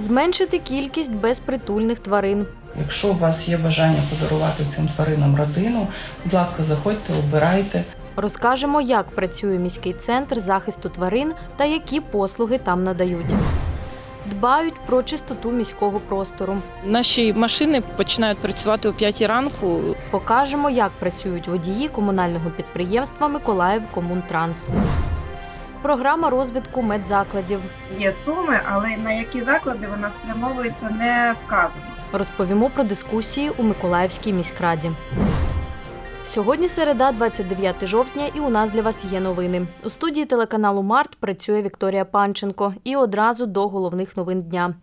зменшити кількість безпритульних тварин, Якщо у вас є бажання подарувати цим тваринам родину, будь ласка, заходьте, обирайте. Розкажемо, як працює міський центр захисту тварин та які послуги там надають. Дбають про чистоту міського простору. Наші машини починають працювати о 5 ранку. Покажемо, як працюють водії комунального підприємства Миколаїв Комунтранс. Програма розвитку медзакладів. Є суми, але на які заклади вона спрямовується не вказано. Розповімо про дискусії у Миколаївській міськраді. Сьогодні середа, 29 жовтня, і у нас для вас є новини. У студії телеканалу Март працює Вікторія Панченко. І одразу до головних новин дня.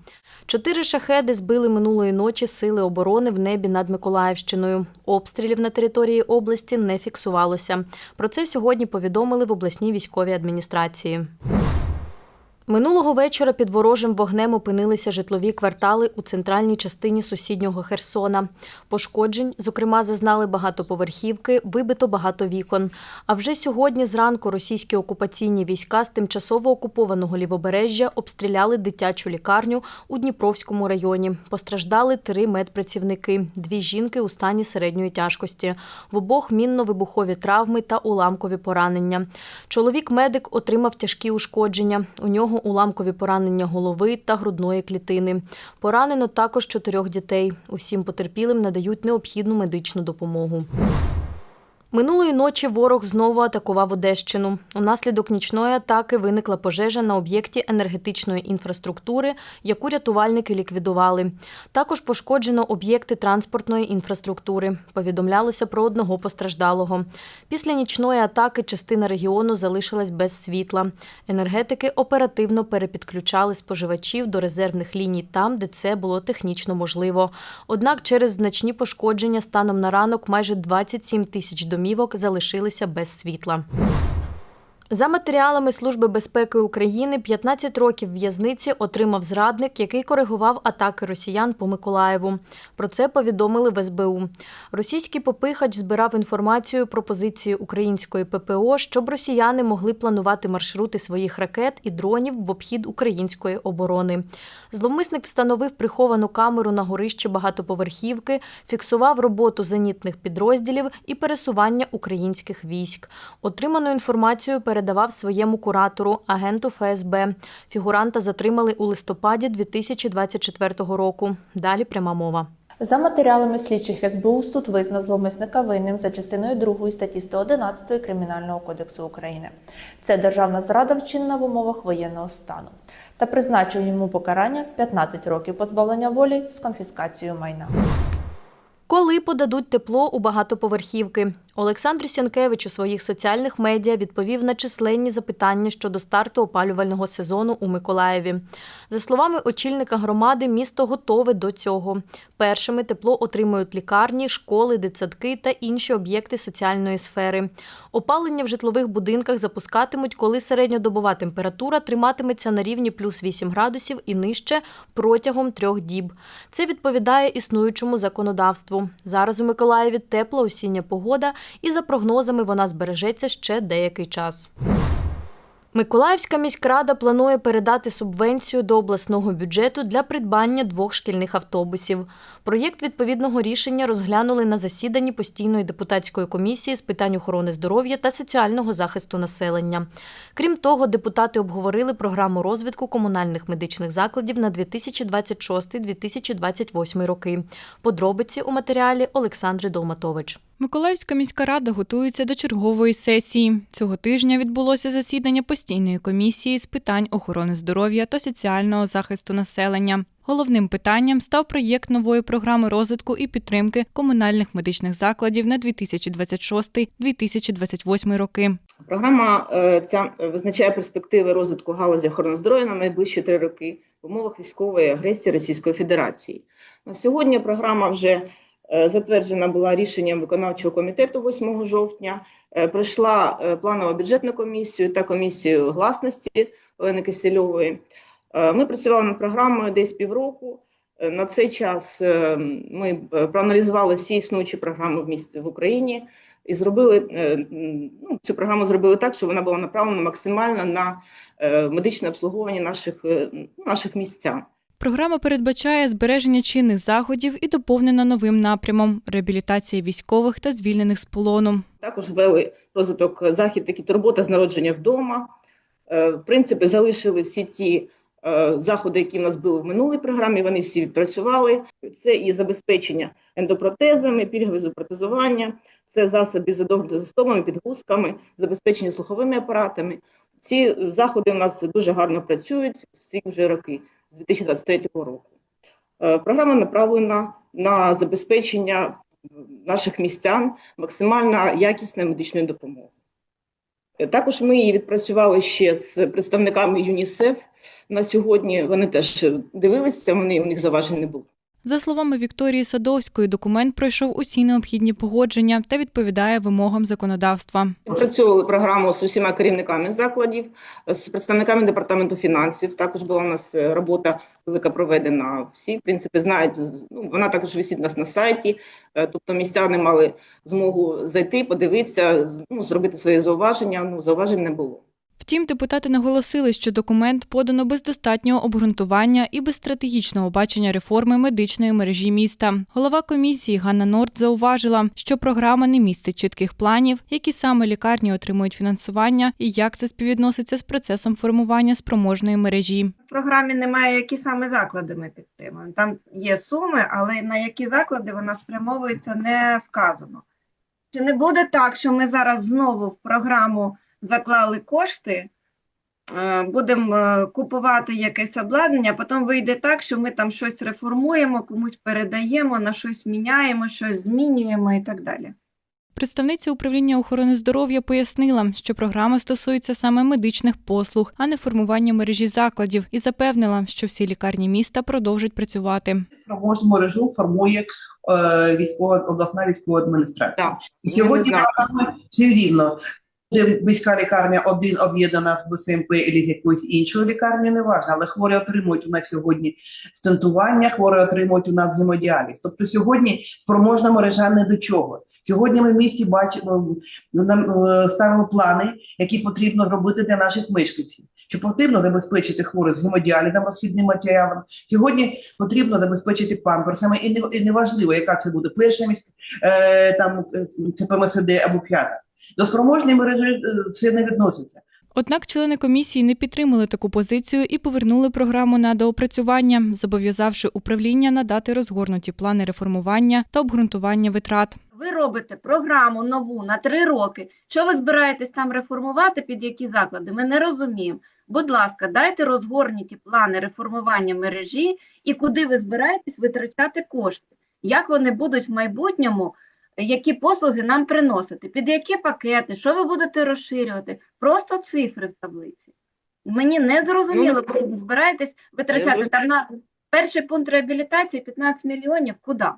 Чотири шахеди збили минулої ночі сили оборони в небі над Миколаївщиною. Обстрілів на території області не фіксувалося. Про це сьогодні повідомили в обласній військовій адміністрації. Минулого вечора під ворожим вогнем опинилися житлові квартали у центральній частині сусіднього Херсона. Пошкоджень, зокрема, зазнали багатоповерхівки, вибито багато вікон. А вже сьогодні зранку російські окупаційні війська з тимчасово окупованого лівобережжя обстріляли дитячу лікарню у Дніпровському районі. Постраждали три медпрацівники, дві жінки у стані середньої тяжкості. В обох мінно-вибухові травми та уламкові поранення. Чоловік-медик отримав тяжкі ушкодження. У нього уламкові поранення голови та грудної клітини. Поранено також чотирьох дітей. Усім потерпілим надають необхідну медичну допомогу. Минулої ночі ворог знову атакував Одещину. Унаслідок нічної атаки виникла пожежа на об'єкті енергетичної інфраструктури, яку рятувальники ліквідували. Також пошкоджено об'єкти транспортної інфраструктури. Повідомлялося про одного постраждалого. Після нічної атаки частина регіону залишилась без світла. Енергетики оперативно перепідключали споживачів до резервних ліній там, де це було технічно можливо. Однак через значні пошкодження станом на ранок майже 27 тисяч домівок залишилися без світла. За матеріалами Служби безпеки України 15 років в'язниці отримав зрадник, який коригував атаки росіян по Миколаєву. Про це повідомили в СБУ. Російський попихач збирав інформацію про позиції української ППО, щоб росіяни могли планувати маршрути своїх ракет і дронів в обхід української оборони. Зловмисник встановив приховану камеру на горищі багатоповерхівки, фіксував роботу зенітних підрозділів і пересування українських військ. Отриману інформацію передавав своєму куратору, агенту ФСБ. Фігуранта затримали у листопаді 2024 року. Далі пряма мова. За матеріалами слідчих СБУ суд визнав зловмисника винним за частиною 2 статті 111 Кримінального кодексу України. Це державна зрада вчинена в умовах воєнного стану та призначив йому покарання 15 років позбавлення волі з конфіскацією майна. Коли подадуть тепло у багатоповерхівки? Олександр Сянкевич у своїх соціальних медіа відповів на численні запитання щодо старту опалювального сезону у Миколаєві. За словами очільника громади, місто готове до цього. Першими тепло отримують лікарні, школи, дитсадки та інші об'єкти соціальної сфери. Опалення в житлових будинках запускатимуть, коли середньодобова температура триматиметься на рівні плюс 8 градусів і нижче протягом трьох діб. Це відповідає існуючому законодавству. Зараз у Миколаєві тепла осіння погода, і за прогнозами вона збережеться ще деякий час. Миколаївська міськрада планує передати субвенцію до обласного бюджету для придбання двох шкільних автобусів. Проєкт відповідного рішення розглянули на засіданні постійної депутатської комісії з питань охорони здоров'я та соціального захисту населення. Крім того, депутати обговорили програму розвитку комунальних медичних закладів на 2026-2028 роки. Подробиці у матеріалі Олександри Долматович. Миколаївська міська рада готується до чергової сесії. Цього тижня відбулося засідання постійної комісії з питань охорони здоров'я та соціального захисту населення. Головним питанням став проєкт нової програми розвитку і підтримки комунальних медичних закладів на 2026-2028 роки. Програма е, ця визначає перспективи розвитку галузі охорони здоров'я на найближчі три роки в умовах військової агресії Російської Федерації. На сьогодні програма вже е, затверджена була рішенням виконавчого комітету 8 жовтня. Е, Пройшла е, планову бюджетну комісію та комісію гласності Олени Кисельової. Е, Ми працювали над програмою десь півроку. Е, На цей час е, ми е, проаналізували всі існуючі програми в місті в Україні і зробили е, ну, цю програму зробили так, щоб вона була направлена максимально на е, медичне обслуговування наших, е, ну, наших містян. Програма передбачає збереження чинних заходів і доповнена новим напрямом реабілітація військових та звільнених з полону. Також ввели розвиток захід, такі турбота з народження вдома. Е, В принципі, залишили всі ті е, заходи, які в нас були в минулій програмі. Вони всі відпрацювали. Це і забезпечення ендопротезами, пільгове зопротезування, це засоби за доглядом підгузками, забезпечення слуховими апаратами. Ці заходи у нас дуже гарно працюють всі вже роки з 2023 року. Е, Програма направлена на забезпечення наших містян максимально якісною медичною допомогою. Е, Також ми її відпрацювали ще з представниками ЮНІСЕФ. На сьогодні вони теж дивилися, вони у них заважень не було. За словами Вікторії Садовської, документ пройшов усі необхідні погодження та відповідає вимогам законодавства. Відпрацьовували програму з усіма керівниками закладів, з представниками департаменту фінансів. Також була у нас е, робота велика проведена. Всі в принципі знають. Ну вона також висить у нас на сайті. Е, Тобто містяни мали змогу зайти, подивитися, ну зробити свої зауваження. Ну зауважень не було. Втім, депутати наголосили, що документ подано без достатнього обґрунтування і без стратегічного бачення реформи медичної мережі міста. Голова комісії Ганна Норд зауважила, що програма не містить чітких планів, які саме лікарні отримують фінансування і як це співвідноситься з процесом формування спроможної мережі. В програмі немає, які саме заклади ми підтримуємо. Там є суми, але на які заклади вона спрямовується, не вказано. Чи не буде так, що ми зараз знову в програму заклали кошти, е, будемо е, купувати якесь обладнання, потім вийде так, що ми там щось реформуємо, комусь передаємо, на щось міняємо, щось змінюємо і так далі. Представниця управління охорони здоров'я пояснила, що програма стосується саме медичних послуг, а не формування мережі закладів, і запевнила, що всі лікарні міста продовжать працювати. спроможну мережу формує е, військова обласна військова адміністрація. Так. І сьогодні все рівно. Буде міська лікарня один об'єднана з БСМП або з якоюсь іншою лікарнею, не важливо, але хворі отримують у нас сьогодні стентування, хворі отримують у нас гемодіаліз. Тобто сьогодні спроможна мережа не до чого. Сьогодні ми в місті бачимо, е, ставимо плани, які потрібно зробити для наших мешканців. Що потрібно забезпечити хворих з гемодіалізом, розхідним матеріалом. Сьогодні потрібно забезпечити памперсами, і не, і не яка це буде перша міська е, там е, це ПМСД або п'ята. До спроможної мережі е, це не відноситься. Однак члени комісії не підтримали таку позицію і повернули програму на доопрацювання, зобов'язавши управління надати розгорнуті плани реформування та обґрунтування витрат. Ви робите програму нову на три роки. Що ви збираєтесь там реформувати, під які заклади? Ми не розуміємо. Будь ласка, дайте розгорнуті плани реформування мережі і куди ви збираєтесь витрачати кошти. Як вони будуть в майбутньому, які послуги нам приносити, під які пакети, що ви будете розширювати? Просто цифри в таблиці. Мені не зрозуміло, Ну, коли ви збираєтесь витрачати там на перший пункт реабілітації 15 мільйонів. Куди?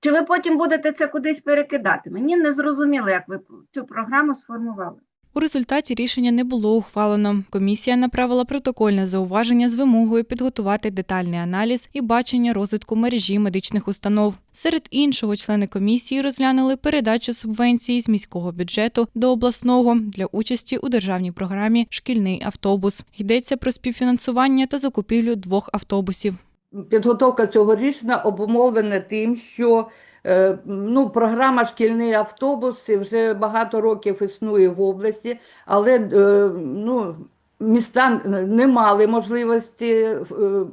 Чи ви потім будете це кудись перекидати? Мені не зрозуміло, як ви цю програму сформували. У результаті рішення не було ухвалено. Комісія направила протокольне зауваження з вимогою підготувати детальний аналіз і бачення розвитку мережі медичних установ. Серед іншого, члени комісії розглянули передачу субвенції з міського бюджету до обласного для участі у державній програмі Шкільний автобус. Йдеться про співфінансування та закупівлю двох автобусів. Підготовка цього рішення обумовлена тим, що ну, програма шкільний автобус вже багато років існує в області, але е, ну, міста не мали можливості е,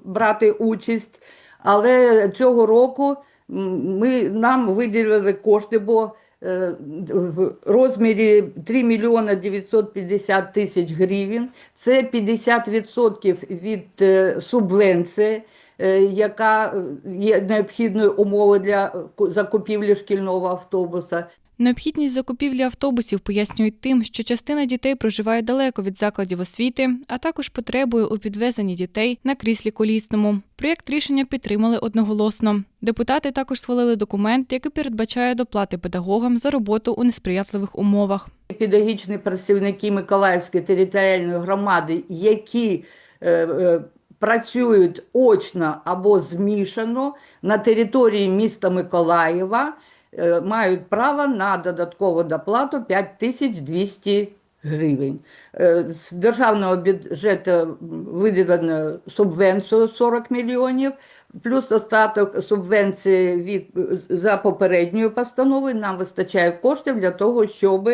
брати участь. Але цього року ми, нам виділили кошти, бо е, в розмірі 3 мільйона 950 тисяч гривень. Це 50% від е, субвенції е, яка є необхідною умовою для е, закупівлі шкільного автобуса. Необхідність закупівлі автобусів пояснюють тим, що частина дітей проживає далеко від закладів освіти, а також потребує у підвезенні дітей на кріслі колісному. Проєкт рішення підтримали одноголосно. Депутати також схвалили документ, який передбачає доплати педагогам за роботу у несприятливих умовах. Педагогічні працівники Миколаївської територіальної громади, які е, е, працюють очно або змішано на території міста Миколаєва, е, мають право на додаткову доплату 5200 гривень. Е, З державного бюджету виділено субвенцію 40 мільйонів, плюс остаток субвенції від, за попередньою постановою. Нам вистачає коштів для того, щоб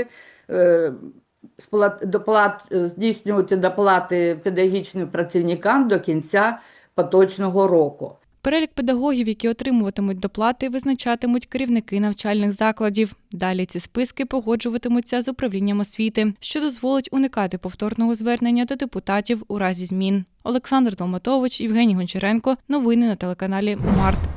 е, доплат, здійснювати доплати педагогічним працівникам до кінця поточного року. Перелік педагогів, які отримуватимуть доплати, визначатимуть керівники навчальних закладів. Далі ці списки погоджуватимуться з управлінням освіти, що дозволить уникати повторного звернення до депутатів у разі змін. Олександр Долматович, Євгеній Гончаренко. Новини на телеканалі Март.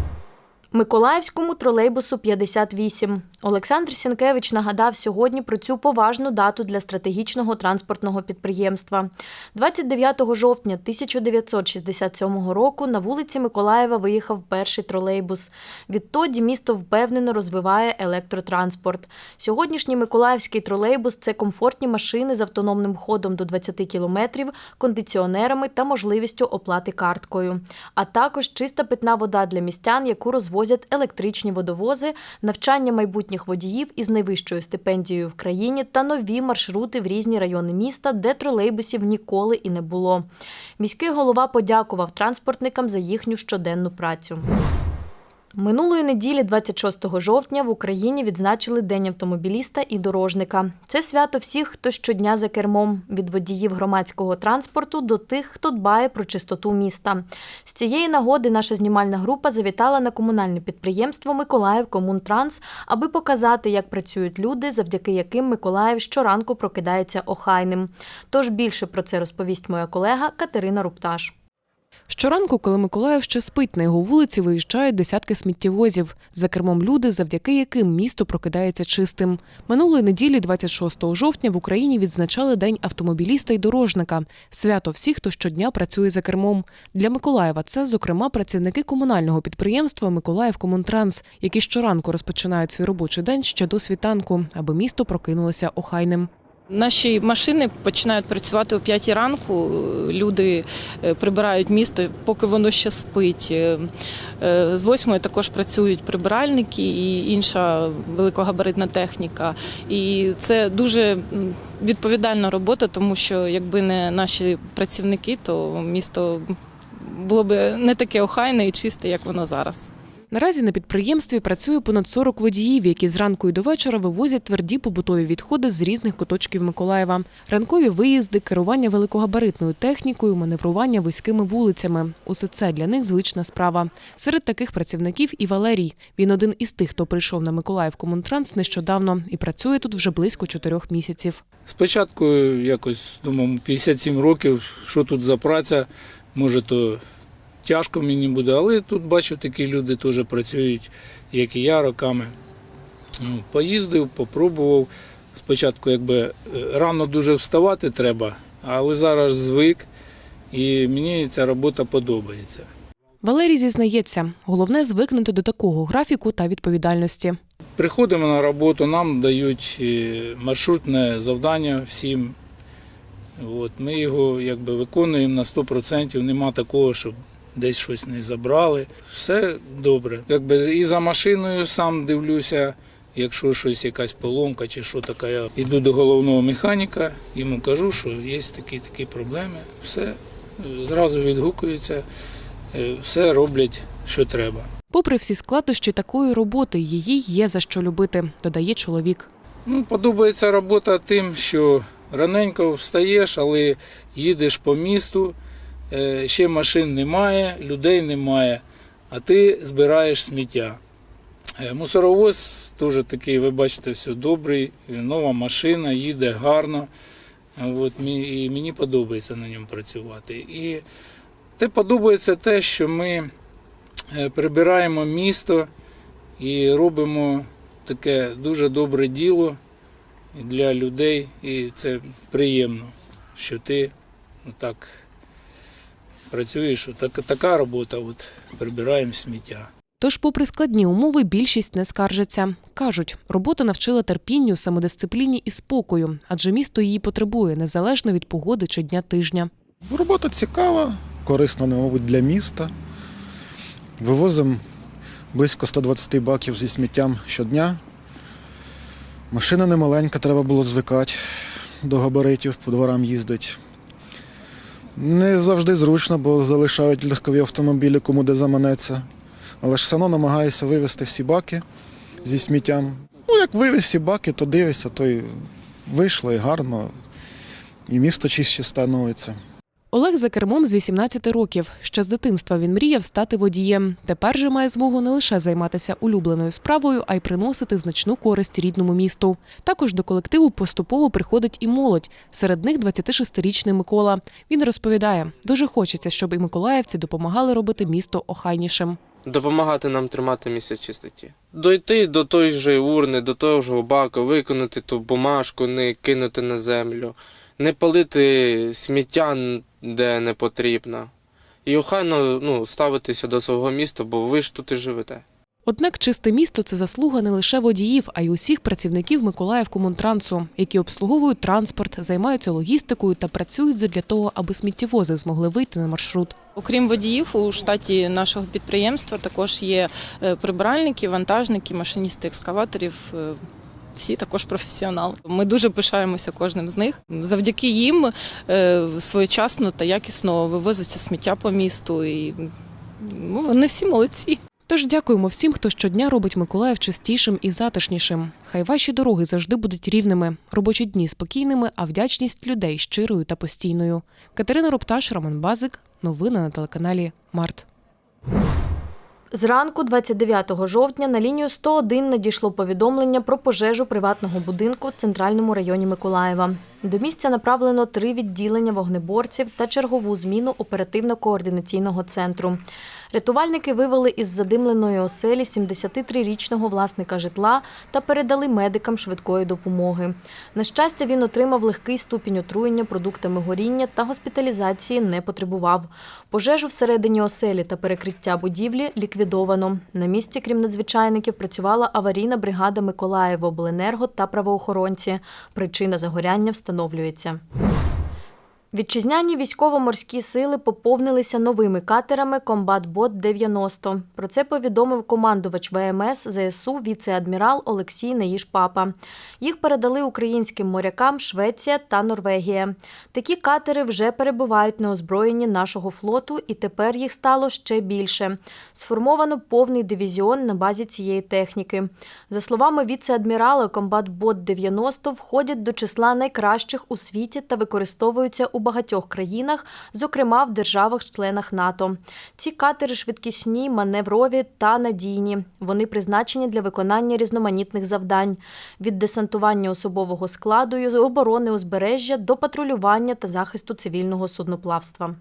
Миколаївському тролейбусу 58. Олександр Сінкевич нагадав сьогодні про цю поважну дату для стратегічного транспортного підприємства. 29 жовтня 1967 року на вулиці Миколаєва виїхав перший тролейбус. Відтоді місто впевнено розвиває електротранспорт. Сьогоднішній миколаївський тролейбус це комфортні машини з автономним ходом до 20 кілометрів, кондиціонерами та можливістю оплати карткою. А також чиста питна вода для містян, яку розвозять електричні водовози, навчання майбутніх водіїв із найвищою стипендією в країні та нові маршрути в різні райони міста, де тролейбусів ніколи і не було. Міський голова подякував транспортникам за їхню щоденну працю. Минулої неділі, 26 жовтня, в Україні відзначили День автомобіліста і дорожника. Це свято всіх, хто щодня за кермом, від водіїв громадського транспорту до тих, хто дбає про чистоту міста. З цієї нагоди наша знімальна група завітала на комунальне підприємство Миколаїв Комунтранс, аби показати, як працюють люди, завдяки яким Миколаїв щоранку прокидається охайним. Тож більше про це розповість моя колега Катерина Рупташ. Щоранку, коли Миколаїв ще спить, на його вулиці виїжджають десятки сміттєвозів. За кермом люди, завдяки яким місто прокидається чистим. Минулої неділі, 26 жовтня, в Україні відзначали День автомобіліста і дорожника. Свято всіх, хто щодня працює за кермом. Для Миколаєва це, зокрема, працівники комунального підприємства Миколаїв Комунтранс, які щоранку розпочинають свій робочий день ще до світанку, аби місто прокинулося охайним. Наші машини починають працювати о 5 ранку. Люди е, прибирають місто, поки воно ще спить. Е, е, З 8 також працюють прибиральники і інша великогабаритна техніка. І це дуже відповідальна робота, тому що якби не наші працівники, то місто було б не таке охайне і чисте, як воно зараз. Наразі на підприємстві працює понад 40 водіїв, які зранку і до вечора вивозять тверді побутові відходи з різних куточків Миколаєва. Ранкові виїзди, керування великогабаритною технікою, маневрування вузькими вулицями. Усе це для них звична справа. Серед таких працівників і Валерій. Він один із тих, хто прийшов на Миколаїв Комунтранс нещодавно і працює тут вже близько чотирьох місяців. Спочатку якось думав, 57 років, що тут за праця, може то тяжко мені буде, але тут бачу, такі люди теж працюють, як і я, роками. Ну, Поїздив, попробував. Спочатку якби е, рано дуже вставати треба, але зараз звик і мені ця робота подобається. Валерій зізнається, головне звикнути до такого графіку та відповідальності. Приходимо на роботу, нам дають е, маршрутне завдання всім. От, ми його якби виконуємо на 100%, нема такого, щоб десь щось не забрали. Все добре. Якби і за машиною сам дивлюся, якщо щось, якась поломка чи що таке, я йду до головного механіка, йому кажу, що є такі такі проблеми. Все зразу відгукується, е, все роблять, що треба. Попри всі складнощі такої роботи, її є за що любити, додає чоловік. Ну, подобається робота тим, що раненько встаєш, але їдеш по місту, ще машин немає, людей немає, а ти збираєш сміття. Е, Мусоровоз теж такий, ви бачите, все добрий, нова машина, їде гарно. От, і мені подобається на ньому працювати. І те подобається те, що ми е, прибираємо місто і робимо таке дуже добре діло для людей, і це приємно, що ти так працюєш. Так, така робота, от прибираємо сміття. Тож, попри складні умови, більшість не скаржиться. Кажуть, робота навчила терпінню, самодисципліні і спокою, адже місто її потребує незалежно від погоди чи дня тижня. Робота цікава, корисна, мабуть, для міста. Вивозимо близько 120 баків зі сміттям щодня. Машина не маленька, треба було звикати до габаритів, по дворам їздить. Не завжди зручно, бо залишають легкові автомобілі, кому де заманеться. Але ж все одно намагаюся вивезти всі баки зі сміттям. Ну, як вивез всі баки, то дивишся, то й вийшло і гарно, і місто чище становиться. Олег за кермом з 18 років. Ще з дитинства він мріяв стати водієм. Тепер же має змогу не лише займатися улюбленою справою, а й приносити значну користь рідному місту. Також до колективу поступово приходить і молодь. Серед них 26-річний Микола. Він розповідає, дуже хочеться, щоб і миколаївці допомагали робити місто охайнішим. допомагати нам тримати місце чистоті. Дойти до тої ж урни, до того ж бака, виконати ту бумажку, не кинути на землю, не палити сміття, де не потрібно. І охайно ну, ставитися до свого міста, бо ви ж тут і живете. Однак чисте місто це заслуга не лише водіїв, а й усіх працівників Миколаївкомунтрансу, які обслуговують транспорт, займаються логістикою та працюють задля того, аби сміттєвози змогли вийти на маршрут. Окрім водіїв, у штаті нашого підприємства також є е, прибиральники, вантажники, машиністи екскаваторів. Всі також професіонали. Ми дуже пишаємося кожним з них. Завдяки їм е, своєчасно та якісно вивозиться сміття по місту, і ну, вони всі молодці. Тож дякуємо всім, хто щодня робить Миколаїв чистішим і затишнішим. Хай ваші дороги завжди будуть рівними, робочі дні спокійними, а вдячність людей щирою та постійною. Катерина Рупташ, Роман Базик. Новини на телеканалі Март. Зранку, 29 жовтня, на лінію 101 надійшло повідомлення про пожежу приватного будинку в центральному районі Миколаєва. До місця направлено три відділення вогнеборців та чергову зміну оперативно-координаційного центру. Рятувальники вивели із задимленої оселі 73-річного власника житла та передали медикам швидкої допомоги. На щастя, він отримав легкий ступінь отруєння продуктами горіння та госпіталізації не потребував. Пожежу всередині оселі та перекриття будівлі ліквідовано. На місці, крім надзвичайників, працювала аварійна бригада Миколаївобленерго та правоохоронці. Причина загоряння встановлюється. Вітчизняні військово-морські сили поповнилися новими катерами «Комбатбот-90». Про це повідомив командувач ВМС ЗСУ віце-адмірал Олексій Неїж-Папа. Їх передали українським морякам Швеція та Норвегія. Такі катери вже перебувають на озброєнні нашого флоту, і тепер їх стало ще більше. Сформовано повний дивізіон на базі цієї техніки. За словами віце-адмірала, «Комбатбот-90» входять до числа найкращих у світі та використовуються у багатьох країнах, зокрема в державах-членах НАТО. Ці катери швидкісні, маневрові та надійні. Вони призначені для виконання різноманітних завдань від десантування особового складу і оборони узбережжя до патрулювання та захисту цивільного судноплавства.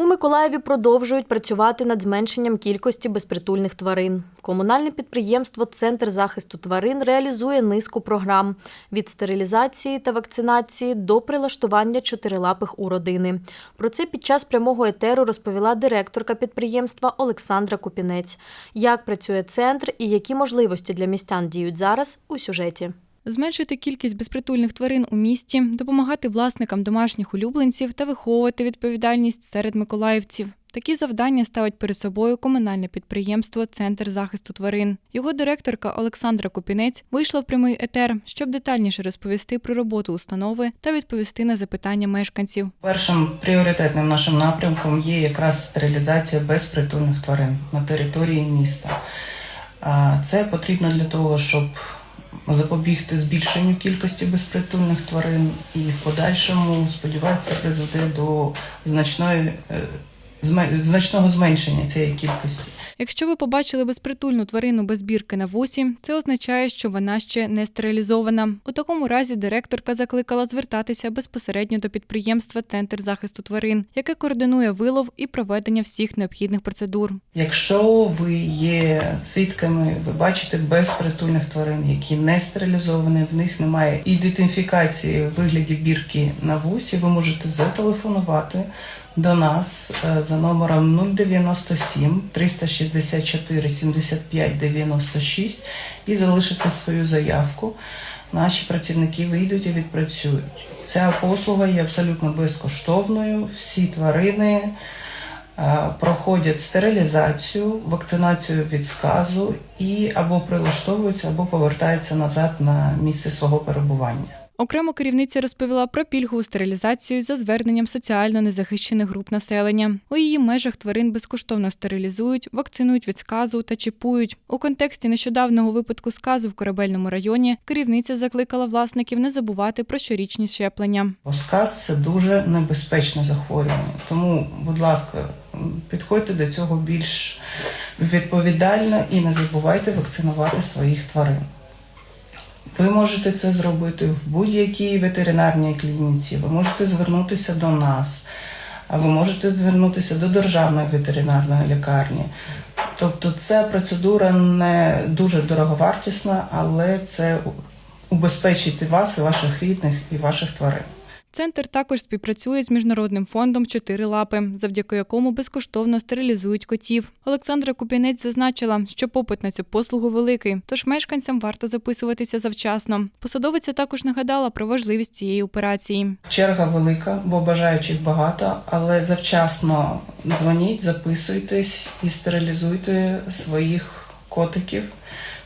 У Миколаєві продовжують працювати над зменшенням кількості безпритульних тварин. Комунальне підприємство Центр захисту тварин реалізує низку програм від стерилізації та вакцинації до прилаштування чотирилапих у родини. Про це під час прямого етеру розповіла директорка підприємства Олександра Купінець. Як працює центр і які можливості для містян діють зараз у сюжеті. Зменшити кількість безпритульних тварин у місті, допомагати власникам домашніх улюбленців та виховувати відповідальність серед миколаївців. Такі завдання ставить перед собою комунальне підприємство Центр захисту тварин. Його директорка Олександра Купінець вийшла в прямий етер, щоб детальніше розповісти про роботу установи та відповісти на запитання мешканців. Першим пріоритетним нашим напрямком є якраз стерилізація безпритульних тварин на території міста. Це потрібно для того, щоб запобігти збільшенню кількості безпритульних тварин і в подальшому, сподіваюся, призведе до значної, е, значного зменшення цієї кількості. Якщо ви побачили безпритульну тварину без бірки на вусі, це означає, що вона ще не стерилізована. У такому разі директорка закликала звертатися безпосередньо до підприємства Центр захисту тварин, яке координує вилов і проведення всіх необхідних процедур. Якщо ви є свідками, ви бачите безпритульних тварин, які не стерилізовані, в них немає ідентифікації в вигляді бірки на вусі, ви можете зателефонувати до нас е, за номером 097 364 75 96 і залишити свою заявку. Наші працівники вийдуть і відпрацюють. Ця послуга є абсолютно безкоштовною. Всі тварини е, проходять стерилізацію, вакцинацію від сказу і або прилаштовуються, або повертаються назад на місце свого перебування. Окремо керівниця розповіла про пільгову стерилізацію за зверненням соціально незахищених груп населення. У її межах тварин безкоштовно стерилізують, вакцинують від сказу та чіпують. У контексті нещодавнього випадку сказу в корабельному районі керівниця закликала власників не забувати про щорічні щеплення. Сказ це дуже небезпечне захворювання. Тому, будь ласка, підходьте до цього більш відповідально і не забувайте вакцинувати своїх тварин. Ви можете це зробити в будь-якій ветеринарній клініці, ви можете звернутися до нас, ви можете звернутися до державної ветеринарної лікарні. Тобто ця процедура не дуже дороговартісна, але це убезпечить вас, і ваших рідних, і ваших тварин. Центр також співпрацює з міжнародним фондом Чотири лапи, завдяки якому безкоштовно стерилізують котів. Олександра Купінець зазначила, що попит на цю послугу великий, тож мешканцям варто записуватися завчасно. Посадовиця також нагадала про важливість цієї операції. Черга велика, бо бажаючих багато, але завчасно дзвоніть, записуйтесь і стерилізуйте своїх котиків.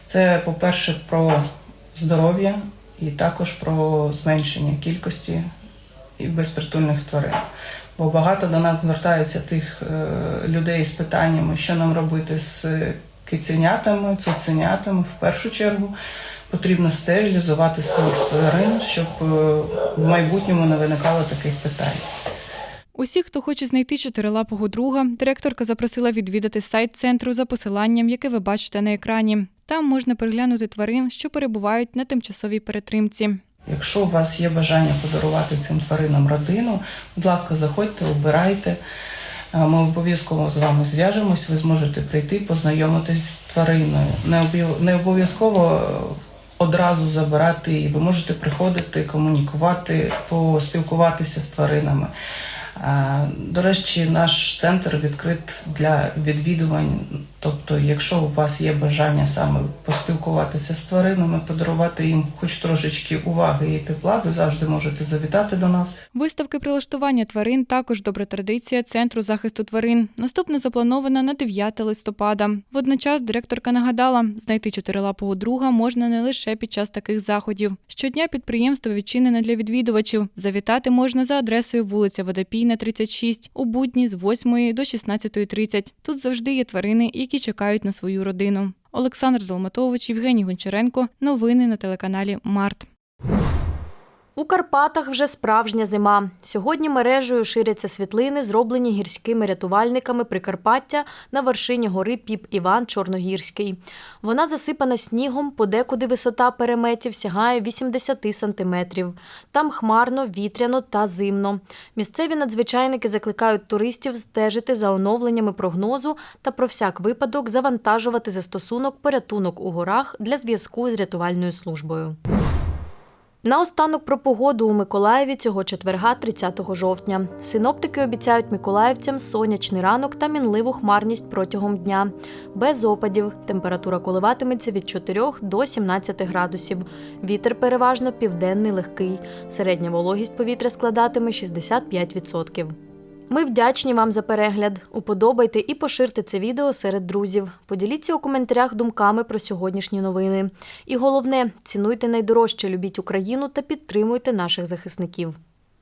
Це, по-перше, про здоров'я і також про зменшення кількості і безпритульних тварин. Бо багато до нас звертаються тих е, людей з питаннями, що нам робити з киценятами, цуценятами. В першу чергу потрібно стерилізувати своїх тварин, щоб е, в майбутньому не виникало таких питань. Усіх, хто хоче знайти чотирилапого друга, директорка запросила відвідати сайт центру за посиланням, яке ви бачите на екрані. Там можна переглянути тварин, що перебувають на тимчасовій перетримці. Якщо у вас є бажання подарувати цим тваринам родину, будь ласка, заходьте, обирайте. Е, Ми обов'язково з вами зв'яжемось, ви зможете прийти, познайомитись з твариною. Не обов'язково е, одразу забирати її. Ви можете приходити, комунікувати, поспілкуватися з тваринами. Е, До речі, наш центр відкрит для відвідувань. Тобто, якщо у вас є бажання саме поспілкуватися з тваринами, подарувати їм хоч трошечки уваги і тепла, ви завжди можете завітати до нас. Виставки прилаштування тварин також добра традиція Центру захисту тварин. Наступна запланована на 9 листопада. Водночас директорка нагадала, знайти чотирилапого друга можна не лише під час таких заходів. Щодня підприємство відчинене для відвідувачів. Завітати можна за адресою вулиця Водопійна, 36, у будні з 8 до 16.30. Тут завжди є тварини, які чекають на свою родину. Олександр Золматович, Євгеній Гончаренко. Новини на телеканалі Март. У Карпатах вже справжня зима. Сьогодні мережею ширяться світлини, зроблені гірськими рятувальниками Прикарпаття на вершині гори Піп Іван Чорногірський. Вона засипана снігом, подекуди висота переметів сягає 80 сантиметрів. Там хмарно, вітряно та зимно. Місцеві надзвичайники закликають туристів стежити за оновленнями прогнозу та про всяк випадок завантажувати застосунок порятунок у горах для зв'язку з рятувальною службою. Наостанок про погоду у Миколаєві цього четверга, 30 жовтня. Синоптики обіцяють миколаївцям сонячний ранок та мінливу хмарність протягом дня. Без опадів. Температура коливатиметься від 4 до 17 градусів. Вітер переважно південний легкий. Середня вологість повітря складатиме 65%. Ми вдячні вам за перегляд. Уподобайте і поширте це відео серед друзів. Поділіться у коментарях думками про сьогоднішні новини. І головне, цінуйте найдорожче, любіть Україну та підтримуйте наших захисників.